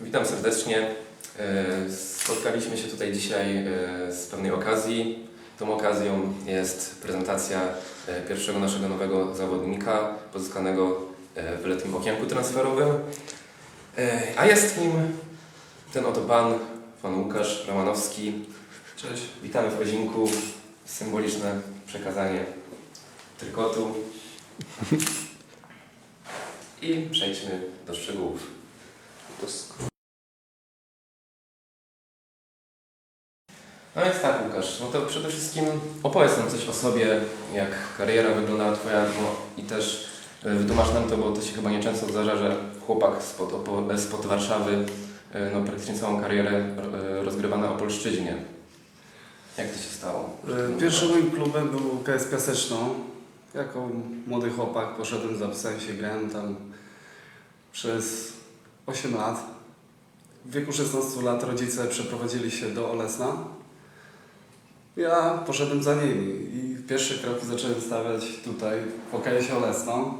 Witam serdecznie. E, Spotkaliśmy się tutaj dzisiaj e, z pewnej okazji. Tą okazją jest prezentacja e, pierwszego naszego nowego zawodnika pozyskanego w letnim okienku transferowym. E, A jest nim ten oto pan, pan Łukasz Romanowski. Cześć. Witamy w Kozinku. Symboliczne przekazanie trykotu. I przejdźmy do szczegółów. No więc tak, Łukasz, no to przede wszystkim opowiedz nam coś o sobie, jak kariera wyglądała Twoja, no i też e, wytłumacz nam to, bo to się chyba nieczęsto zdarza, że chłopak spod, Opo- spod Warszawy, e, no praktycznie całą karierę e, rozgrywa na Opolszczyźnie. Jak to się stało? E, Pierwszym moim klubem był KS Piaseczno. Jako młody chłopak poszedłem, zapisałem się, grałem tam przez 8 lat. W wieku 16 lat rodzice przeprowadzili się do Olesna. Ja poszedłem za nimi i pierwsze kroki zacząłem stawiać tutaj w OKS-ie Olesno.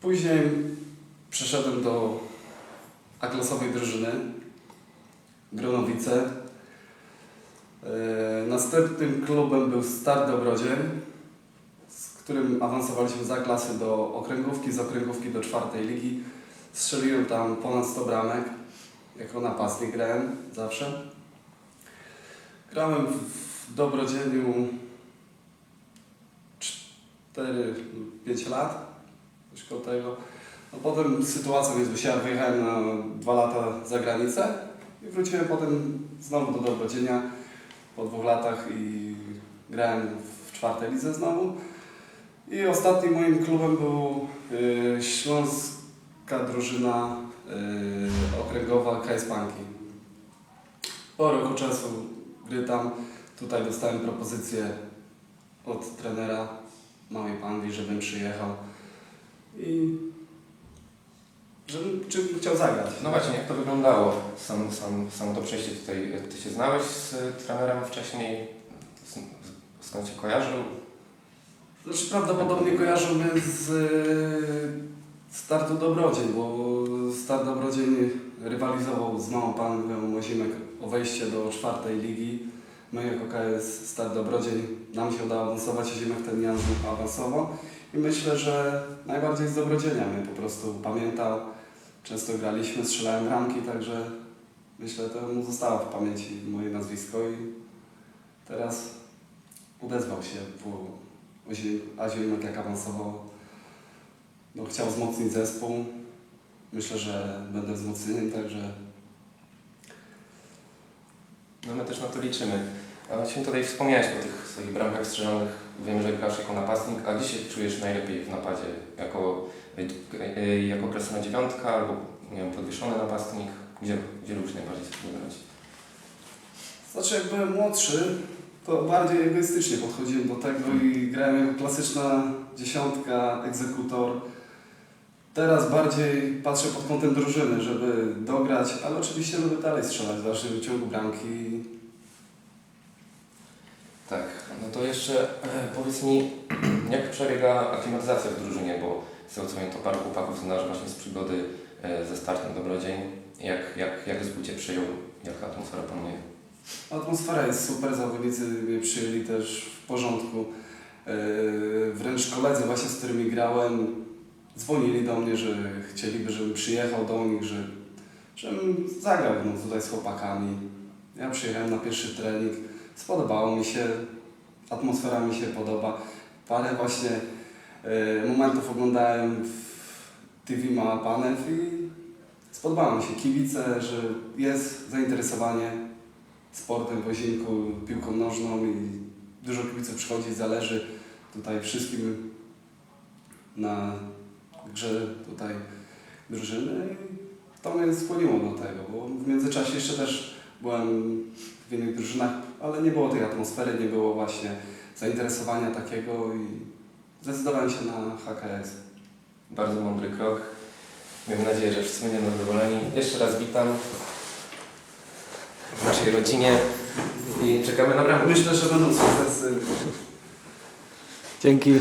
Później przeszedłem do A-klasowej drużyny Gronowice. E, Następnym klubem był Start Dobrodziej, z którym awansowaliśmy za klasy do okręgówki, z okręgówki do czwartej ligi. Strzeliłem tam ponad 100 bramek, jako napastnik grałem zawsze. Grałem w Dobrodzieniu 4-5 lat, coś tego. No potem sytuacja mnie zmusiła, wyjechałem na dwa lata za granicę i wróciłem potem znowu do Dobrodzienia po dwóch latach i grałem w czwartej lidze znowu. I ostatnim moim klubem był y, śląska drużyna y, okręgowa KS Panki. Po roku czasu gry tam, tutaj dostałem propozycję od trenera małej Panki, żebym przyjechał i żebym czym chciał zagrać. No właśnie, jak to wyglądało? Sam, sam, samo to przejście tutaj. Ty się znałeś z trenerem wcześniej? Z- Skąd się kojarzył? Znaczy prawdopodobnie kojarzą mnie z e, startu Dobrodzień, bo start Dobrodzień rywalizował z Małą Panią Łozimek o wejście do czwartej ligi. My jako KS Start Dobrodzień nam się udało awansować, Oziemek ten Jan awansował. I myślę, że najbardziej z Dobrodzienia mnie po prostu pamiętał. Często graliśmy, strzelałem ramki, także myślę, to mu zostało w pamięci moje nazwisko i teraz odezwał się po a Ziemek jak awansował, no, chciał wzmocnić zespół. Myślę, że będę wzmocnieniem, także No my też na to liczymy. A właśnie tutaj wspomniałeś o tych swoich bramkach strzelonych. Wiem, że grasz jako napastnik, a gdzie się czujesz najlepiej w napadzie? Jako, y, jako kresyna dziewiątka albo nie wiem, podwieszony napastnik? Gdzie, gdzie lubisz najbardziej sobie grać? znaczy jak byłem młodszy, to bardziej egoistycznie podchodziłem do tego i grałem jako klasyczna dziesiątka, egzekutor. Teraz bardziej patrzę pod kątem drużyny, żeby dograć, ale oczywiście lubię dalej strzelać w dalszym wyciągu bramki. Tak, no to jeszcze e, powiedz mi, jak przebiega aklimatyzacja w drużynie, bo z tego co wiem, to paru chłopaków znasz właśnie z przygody e, ze startem Dobrodzień. Jak, jak, jak zespół Cię przyjął? Jaka atmosfera panuje? Atmosfera jest super, zawodnicy mnie przyjęli też w porządku. Yy, Wręcz koledzy właśnie, z którymi grałem, dzwonili do mnie, że chcieliby, żebym przyjechał do nich, że, żebym zagrał tutaj z chłopakami. Ja przyjechałem na pierwszy trening, spodobało mi się, atmosfera mi się podoba. Parę właśnie yy, momentów oglądałem w TV Mała Panew i spodobało mi się kibice, że jest zainteresowanie sportem w Ozinku, piłką nożną i dużo kibiców przychodzi, zależy tutaj wszystkim na grze tutaj drużyny i to mnie skłoniło do tego, bo w międzyczasie jeszcze też byłem w innych drużynach, ale nie było tej atmosfery, nie było właśnie zainteresowania takiego i zdecydowałem się na HKS. Bardzo mądry krok. Miejmy nadzieję, że wszyscy będziemy zadowoleni. Jeszcze raz witam w naszej rodzinie i czekamy na bramę. Myślę, że będą sukcesy. Dzięki.